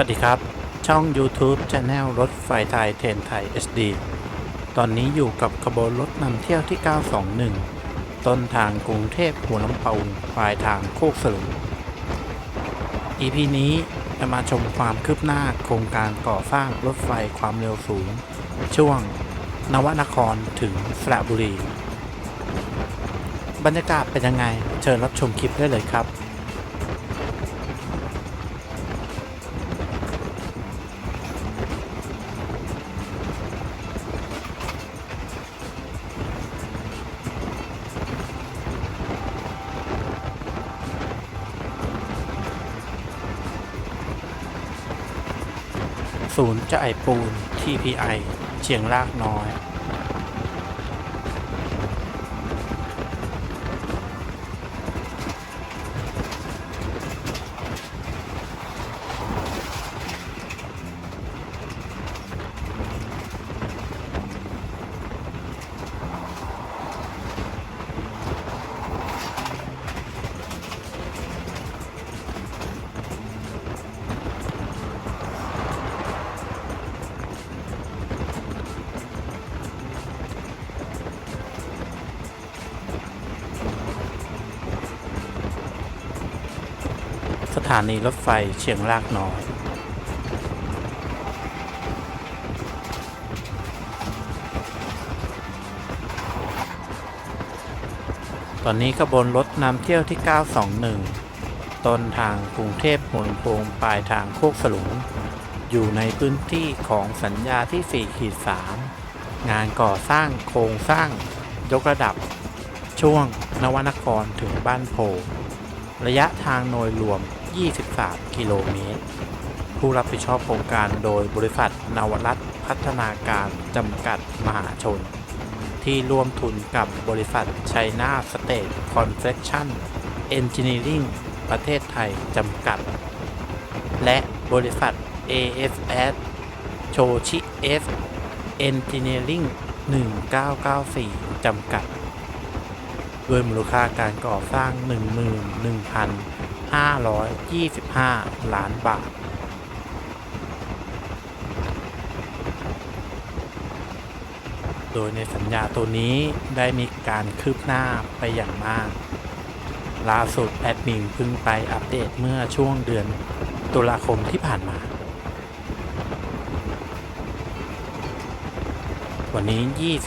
วัสดีครับ ช่อง YouTube c h a n e l รถไฟไทยเทนไทย SD ตอนนี้อยู่กับขบวนรถนำเที่ยวที่ 921 ต้นทางกรุงเทพหัวลำเปาปลายทางโคกสลุง EP นี้จะมาชมความคืบหน้าโครงการก่อสร้างรถไฟความเร็วสูง ช่วง นวนครถึงสระบุรี บรรยากาศเป็นยังไง เชิญรับชมคลิปได้เลยครับ ศูนย์จ่ายปูน TPI เชียงรากน้อย สถานีรถไฟเชียงรากน้อย ตอนนี้ขบวนรถนำเที่ยวที่ 921 ต้นทางกรุงเทพหัวลำโพงปลายทางโคกสลุง อยู่ในพื้นที่ของสัญญาที่ 4 ขีด 3 งานก่อสร้างโครงสร้างยกระดับ ช่วงนวนครถึงบ้านโพระยะทางโดยรวม 23 กิโลเมตร ผู้รับผิดชอบโครงการโดยบริษัทนวรัตพัฒนาการจำกัดมหาชน ที่ร่วมทุนกับบริษัทไชน่าสเตทคอนเฟ c ชั่นเอนจิเนียริงประเทศไทยจำกัด และบริษัท AFS โชชิเอฟเอนจิเนียริง1994 จำกัด ด้วยมูลค่าการก่อสร้าง 11,000 525 ล้านบาท โดยในสัญญาตัวนี้ได้มีการคืบหน้าไปอย่างมาก ล่าสุดแอดมินเพิ่งไปอัปเดตเมื่อช่วงเดือนตุลาคมที่ผ่านมา วันนี้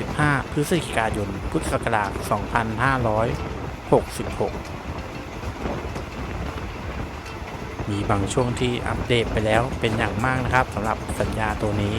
25 พฤศจิกายน พุทธศักราช 2566 มีบางช่วงที่อัปเดตไปแล้วเป็นอย่างมากนะครับสำหรับสัญญาตัวนี้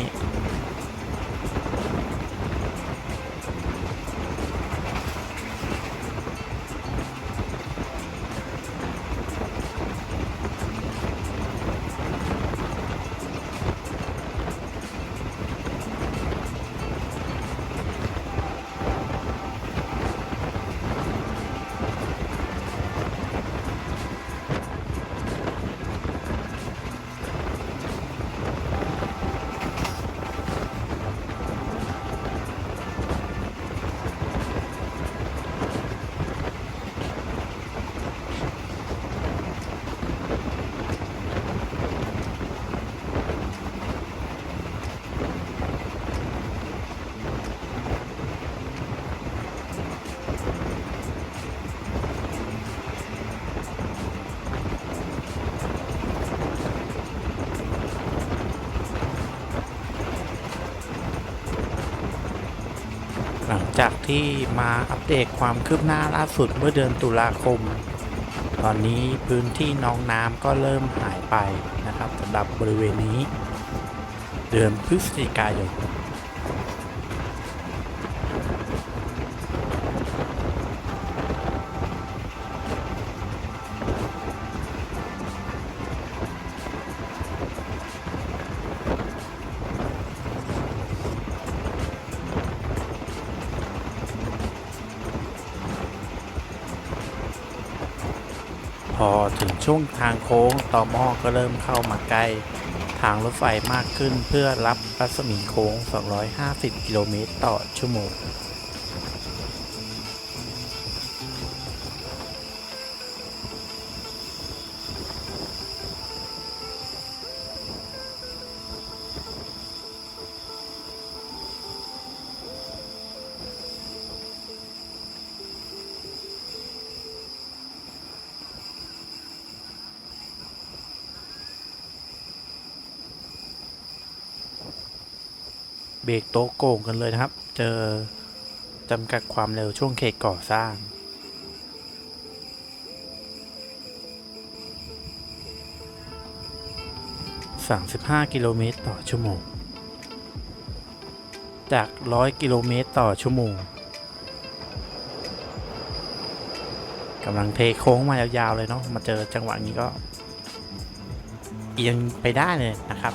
หลังจากที่มาอัปเดตความคืบหน้าล่าสุดเมื่อเดือนตุลาคม ตอนนี้พื้นที่น้องน้ำก็เริ่มหายไปนะครับสำหรับบริเวณนี้ เดือนพฤศจิกายน ช่วงทางโค้งต่อหม้อก็เริ่มเข้ามาใกล้ ทางรถไฟมากขึ้นเพื่อรับรัศมีโค้ง 250 กิโลเมตรต่อชั่วโมง เบรกโต๊ะโกงกันเลยนะครับ เจอจำกัดความเร็วช่วงเขตก่อสร้าง 35 กิโลเมตรต่อชั่วโมง จาก 100 กิโลเมตรต่อชั่วโมงกำลังเทโค้งมายาวๆเลยเนาะ มาเจอจังหวะนี้ก็ เอียงไปได้เลยนะครับ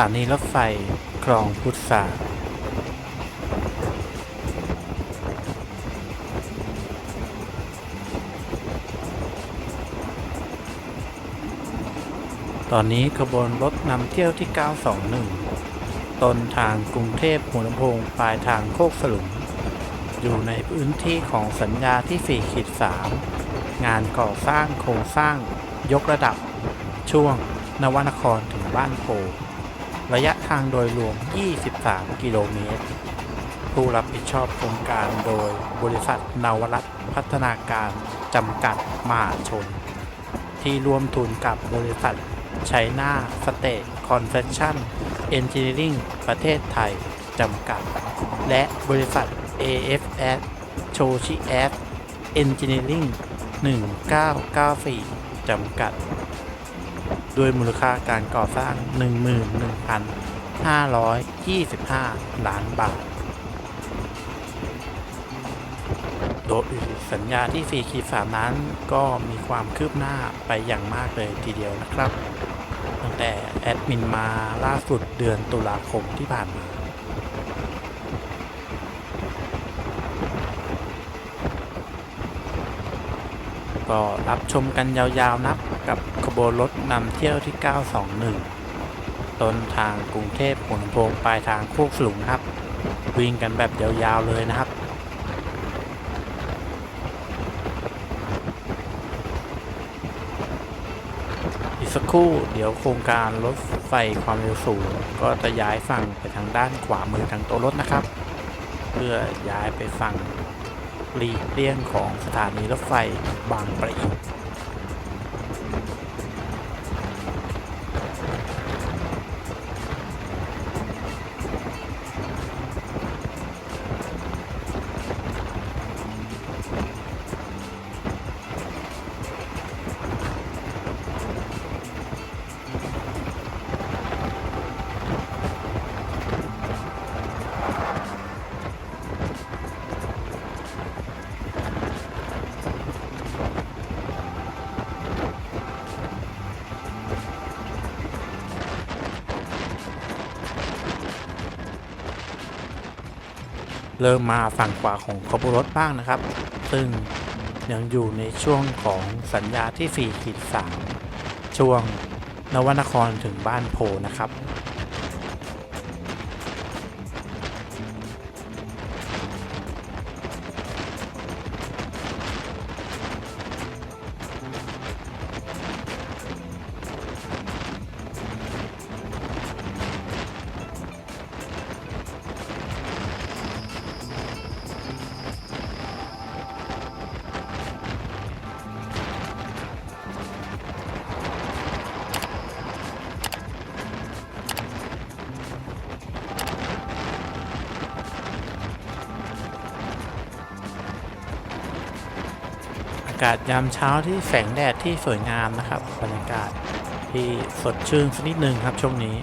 ถานีรถไฟคลองพุทธาตอนนี้ขบวนรถนำเที่ยวที่ 921 ต้นทางกรุงเทพหัวลำโพงปลายทางโคกสลุง อยู่ในพื้นที่ของสัญญาที่ 4 ขีด 3 งานก่อสร้างโครงสร้างยกระดับช่วงนวนครถึงบ้านโพ ระยะทางโดยรวม 23 กิโลเมตร ผู้รับผิดชอบโครงการโดยบริษัทนวรัตพัฒนาการจำกัดมหาชน ที่ร่วมทุนกับบริษัทไชน่าสเตทคอนเฟ c ชั่นเอนจิเนียริ่งประเทศไทย จำกัด และบริษัท AFS โชชิแอสเอนจิเนียริ่ง1994 จำกัด ด้วยมูลค่าการก่อสร้าง 11,525 ล้านบาท โดยสัญญาที่ 4 ขีด3นั้นก็มีความคืบหน้าไปอย่างมากเลยทีเดียวนะครับ ตั้งแต่แอดมินมาล่าสุดเดือนตุลาคมที่ผ่านมา ก็รับชมกันยาวๆนับกับขบวนรถนำเที่ยวที่ 921 ต้นทางกรุงเทพหัวลำโพงปลายทางโคกสลุงครับ วิ่งกันแบบยาวๆเลยนะครับอีกสักครู่เดี๋ยวโครงการรถไฟความเร็วสูง ก็จะย้ายฝั่งไปทางด้านขวามือทางตัวรถนะครับ เพื่อย้ายไปฝั่ง หลีกเลี่ยงของสถานีรถไฟบางปะอิน เริ่มมาฝั่งขวาของขบวนรถบ้างนะครับ ซึ่งยังอยู่ในช่วงของสัญญาที่4ขีด3ช่วงนวนครถึงบ้านโพนะครับากาศยามเช้าที่แสงแดดที่สวยงามนะครับบรรยากาศที่สดชื่นสักนิดนึงครับช่วงนี้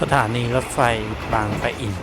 สถานีรถไฟบางปะอิน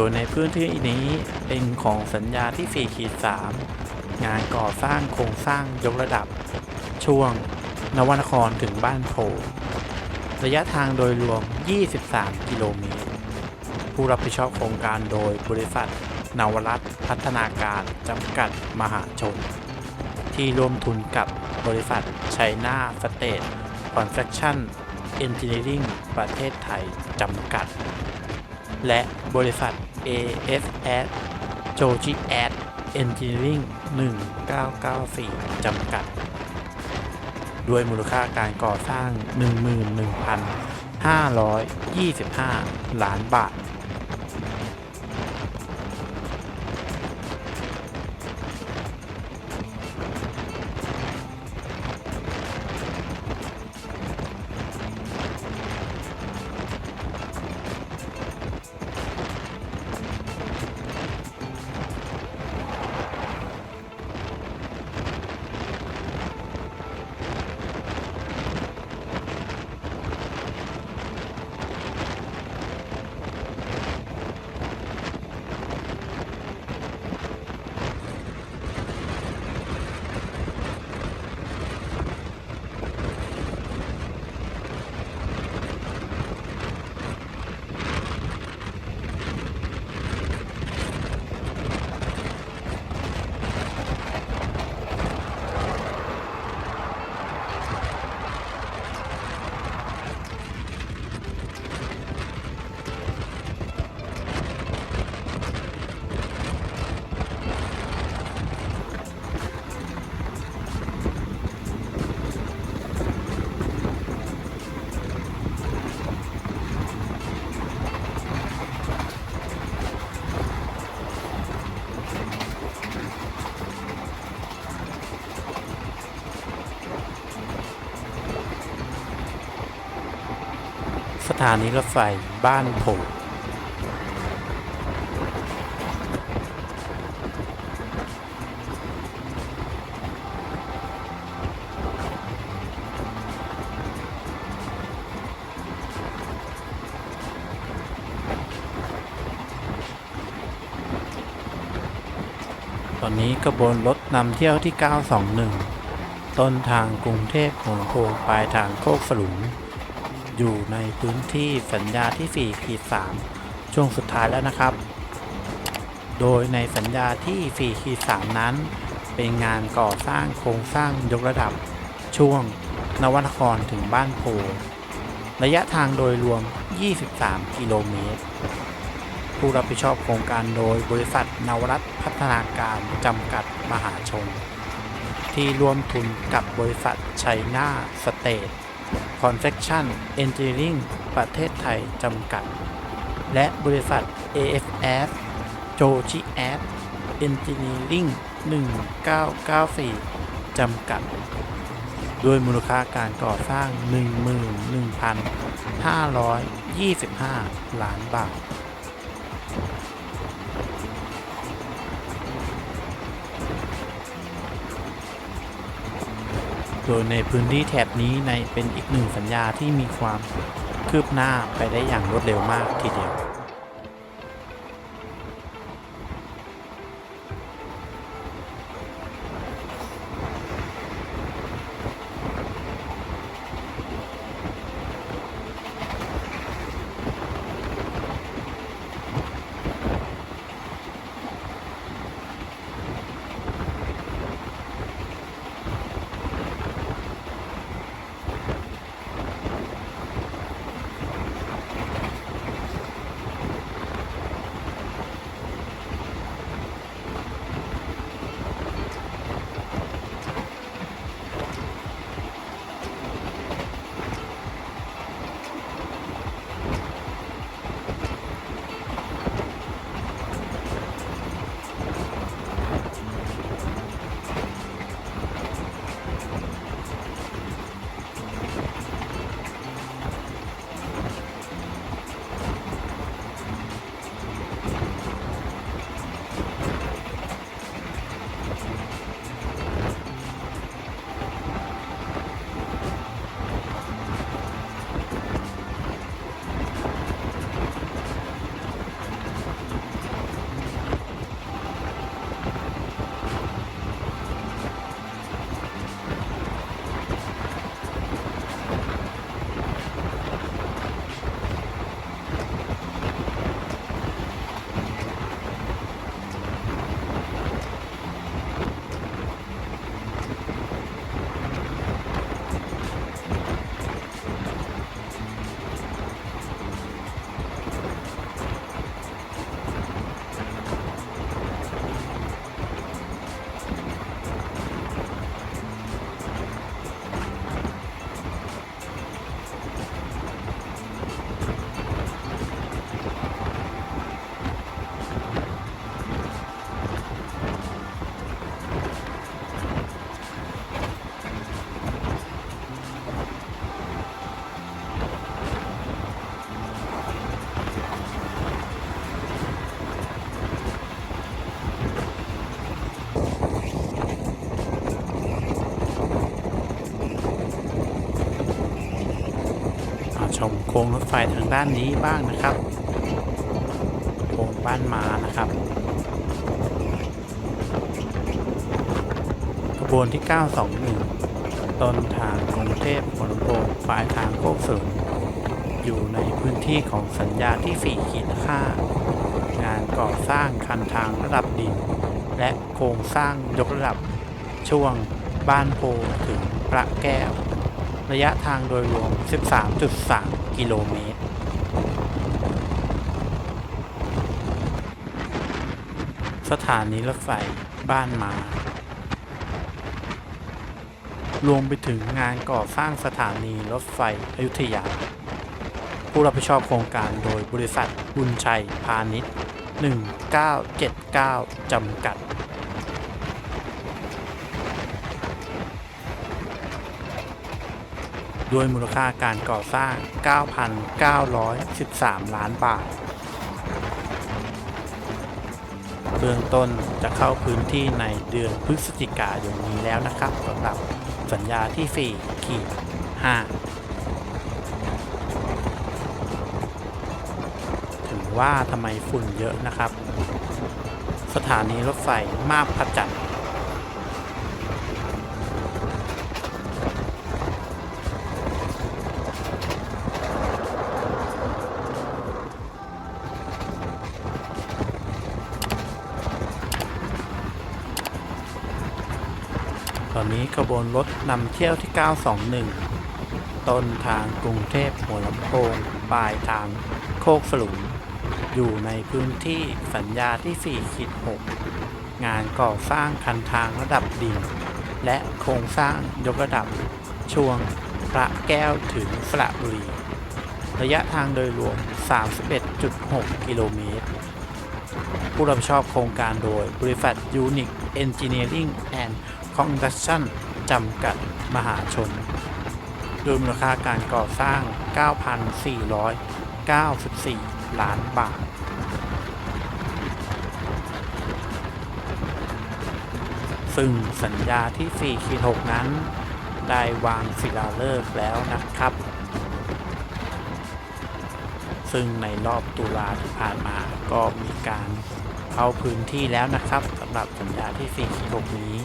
ดยในพื้นที่นี้เป็นของสัญญาที่4ขีด3งานก่อสร้างโครงสร้างยกระดับ ช่วง นวนครถึงบ้านโพระยะทางโดยรวม 23 กิโลเมตร ผู้รับผิดชอบโครงการโดยบริษัท นวรัตพัฒนาการจำกัดมหาชน ที่ร่วมทุนกับบริษัทไชน่าสเตทคอนสตรักชั่นเอนจิเนียริงประเทศไทยจำกัด และบริษัท AFS j o j i a d Engineering 1994 จำกัด ด้วยมูลค่าการก่อสร้าง 11,525 ล้านบาท ถานีรถไฟบ้านโพตอนนี้กระบวนรถนำเที่ยวที่ 921 ต้นทางกรุงเทพหัวโพงปลายทางโคกสลุง อยู่ในพื้นที่สัญญาที่4ขีด3ช่วงสุดท้ายแล้วนะครับ โดยในสัญญาที่4ขีด3นั้น เป็นงานก่อสร้างโครงสร้างยกระดับ ช่วง นวนครถึงบ้านโพระยะทางโดยรวม 23 กิโลเมตร ผู้รับผิดชอบโครงการโดยบริษัทนวรัตพัฒนาการจำกัดมหาชน ที่ร่วมทุนกับบริษัทไชน่าสเตท Confection Engineering ประเทศไทย จำกัด และบริษัท AFS j o g i a d Engineering 1994 จำกัด ด้วยมูลค่าการก่อสร้าง 11,525 ล้านบาท โดยในพื้นที่แถบนี้ในเป็นอีกหนึ่งสัญญาที่มีความคืบหน้าไปได้อย่างรวดเร็วมากทีเดียว โค้งรถไฟทางด้านนี้บ้างนะครับ โค้งบ้านมานะครับขบวนที่ 921 ต้นทางกรุงเทพหัวลำโพงปลายทางโคกสูงอยู่ในพื้นที่ของสัญญาที่ 4 ขีด5งานก่อสร้างคันทางระดับดิน และโครงสร้างยกระดับช่วงบ้านโพถึงพระแก้ว ระยะทางโดยรวม 13.3 กิโลเมตร สถานีรถไฟบ้านมารวมไปถึงงานก่อสร้างสถานีรถไฟอยุธยา ผู้รับผิดชอบโครงการโดยบริษัทบุญชัยพาณิชย์ 1979 จำกัด ด้วยมูลค่าการก่อสร้าง 9,913 ล้านบาท เบื้องต้นจะเข้าพื้นที่ในเดือนพฤศจิกายนนี้แล้วนะครับสำหรับสัญญาที่ 4 ขีด 5 ถึงว่าทำไมฝุ่นเยอะนะครับ สถานีรถไฟมาบพระจันทร์ อนนี้ขบวนรถนำเที่ยวที่ 921 ต้นทางกรุงเทพหัวลำโพงปลายทางโคกสลุงอยู่ในพื้นที่สัญญาที่4ขีด6งานก่อสร้างคันทางระดับดิน และโครงสร้างยกระดับ ช่วงพระแก้วถึงสระบุรี ระยะทางโดยรวม 31.6 กิโลเมตร ผู้รับผิดชอบโครงการโดยบริษัท Unic Engineering and Construction จ องดัชชั่นจำกัดมหาชน โดยมูลค่าการก่อสร้าง 9,494 ล้านบาท ซึ่งสัญญาที่4ขีด6นั้น ได้วางศิลาฤกษ์แล้วนะครับ ซึ่งในรอบตุลาที่ผ่านมาก็มีการเข้าพื้นที่แล้วนะครับสำหรับสัญญาที่4ขีด6นี้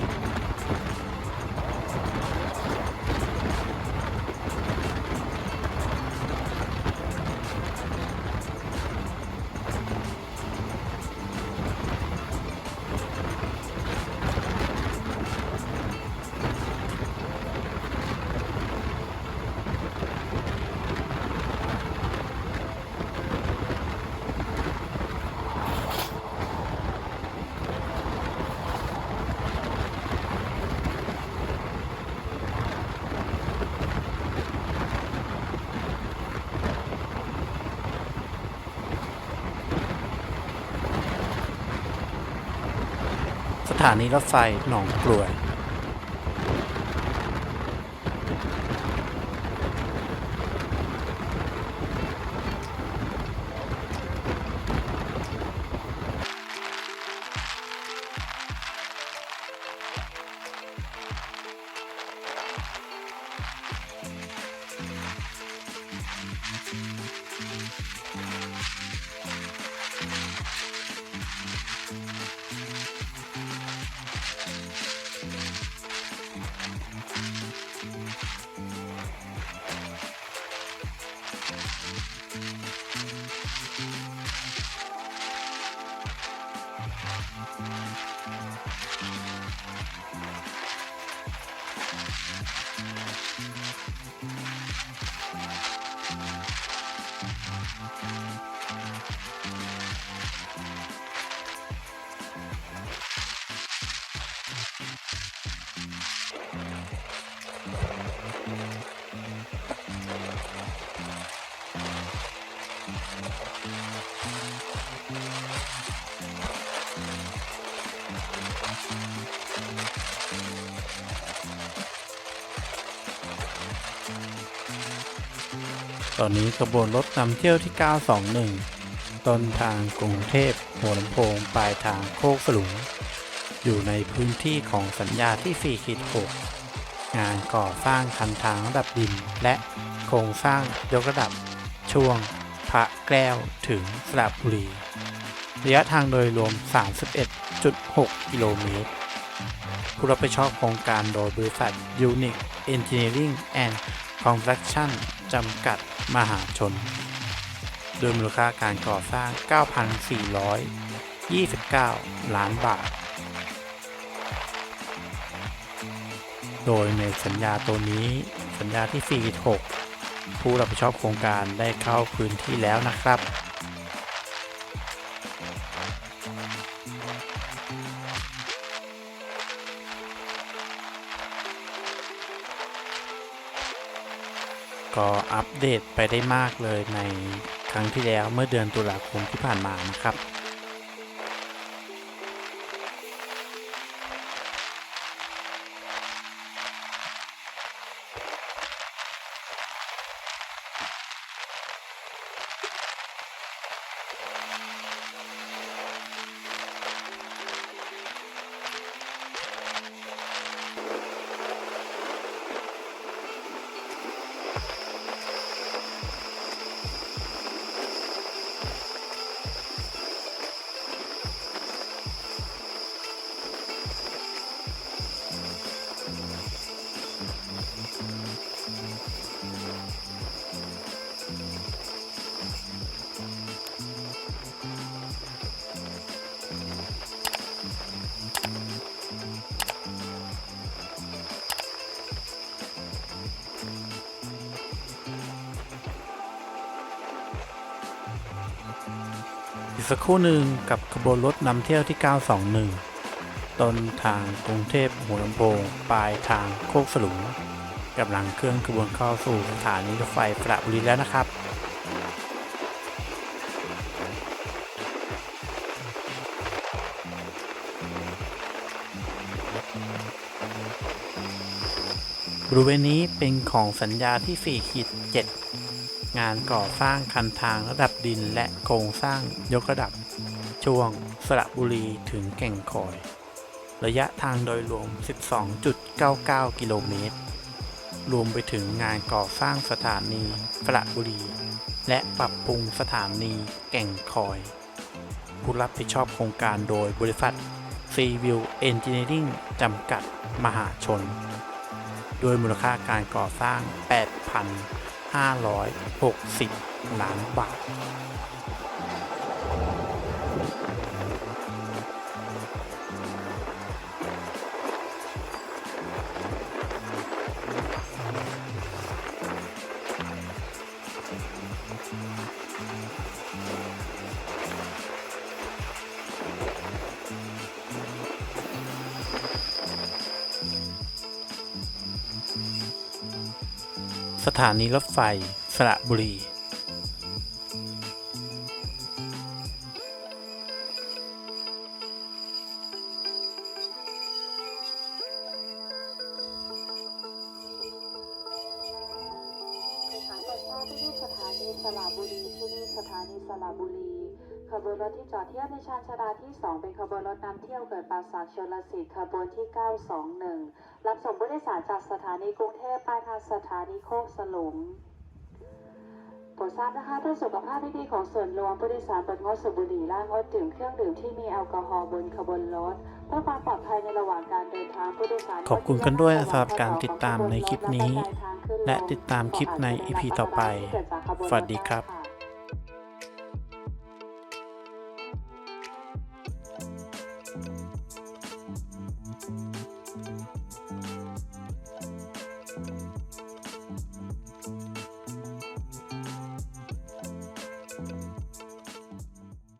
ถานีรถไฟหนองกลวย you ตอนนี้ขบวนรถนำเที่ยวที่ 921 ต้นทางกรุงเทพหัวลำโพง ปลายทางโคกสลุง อยู่ในพื้นที่ของสัญญาที่4ขีด6งานก่อสร้างคันทางระดับดิน และโครงสร้างยกระดับ ช่วง พระแก้วถึงสระบุรี ระยะทางโดยรวม 31.6 กิโลเมตรผู้รับผิดชอบโครงการโดยบริษัท Unique Engineering and Construction จำกัด มหาชน โดยมูลค่าการก่อสร้าง 9,429 ล้านบาท โดยในสัญญาตัวนี้สัญญาที่ 46 ผู้รับผิดชอบโครงการได้เข้าพื้นที่แล้วนะครับ ก็อัปเดตไปได้มากเลยในครั้งที่แล้วเมื่อเดือนตุลาคมที่ผ่านมานะครับ กสักครู่หนึ่งกับขบวนรถนำเที่ยวที่ 921 ต้นทางกรุงเทพหัวลำโพงปลายทางโคกสลุงกำลังเคลื่อนขบวนเข้าสู่สถานีรถไฟสระบุรีแล้วนะครับบริเวณนี้เป็นของสัญญาที่4ขีด7 งานก่อสร้างคันทางระดับดินและโครงสร้างยกระดับ ช่วงสระบุรีถึงแก่งคอย ระยะทางโดยรวม 12.99 กิโลเมตร รวมไปถึงงานก่อสร้างสถานีสระบุรี และปรับปรุงสถานีแก่งคอย ผู้รับผิดชอบโครงการโดยบริษัท Seaview Engineering จำกัดมหาชนโดยมูลค่าการก่อสร้าง 8,000 560 ล้านบาทานีรถไฟ สระบุรี สถานีสระบุรีที่นี่สถานีสระบุรี ขบวนรถที่จอดเทียบในชานชาลาที่ 2 เป็นขบวนรถนำเที่ยวเกิดปราสาทชลสิทธิ์ขบวนที่ 921 รับส่งผู้โดยสารจากสถานีกรุงเทพปลายทางสถานีโคกสลุงโปรดทราบนะคะเพื่อสุขภาพที่ดีของส่วนรวมผู้โดยสารเปิดงดสูบบุหรี่และงดดื่มเครื่องดื่มที่มีแอลกอฮอล์บนขบวนรถเพื่อความปลอดภัยในระหว่างการเดินทางผู้โดยสารขอบคุณกันด้วยสำหรับการติดตามในคลิปนี้ และติดตามคลิปใน EP ต่อไปสวัสดีครับ